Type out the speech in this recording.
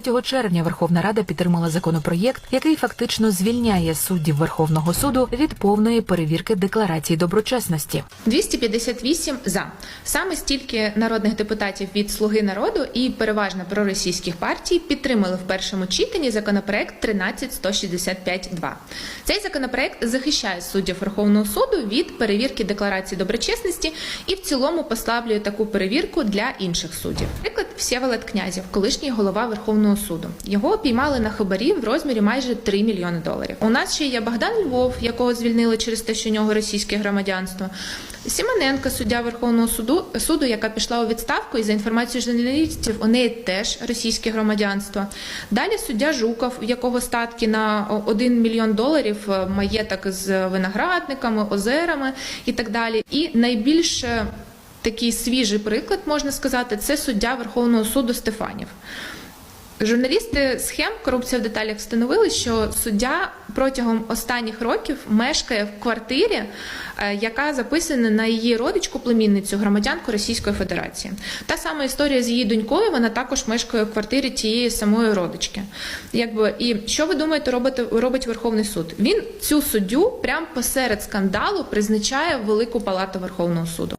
3 червня Верховна Рада підтримала законопроєкт, який фактично звільняє суддів Верховного суду від повної перевірки декларації доброчесності. 258 за саме стільки народних депутатів від Слуги народу і переважно проросійських партій підтримали в першому читанні законопроект 13165-2. Цей законопроект захищає суддів Верховного суду від перевірки декларації доброчесності і в цілому послаблює таку перевірку для інших суддів. Наприклад, Всеволод Князів, колишній голова Верховного суду. Його піймали на хабарі в розмірі майже 3 мільйони доларів. У нас ще є Богдан Львов, якого звільнили через те, що у нього російське громадянство. Сімоненко, суддя Верховного суду, суду, яка пішла у відставку, і за інформацією журналістів, у неї теж російське громадянство. Далі суддя Жуков, у якого статки на 1 мільйон доларів, е, маєток з виноградниками, озерами і так далі. І найбільш е, такий свіжий приклад, можна сказати, це суддя Верховного суду Стефанів. Журналісти схем корупція в деталях встановили, що суддя протягом останніх років мешкає в квартирі, е, яка записана на її родичку племінницю громадянку Російської Федерації. Та сама історія з її донькою. Вона також мешкає в квартирі тієї самої родички. Якби і що ви думаєте, робить, робить Верховний суд? Він цю суддю прямо посеред скандалу призначає в Велику Палату Верховного суду.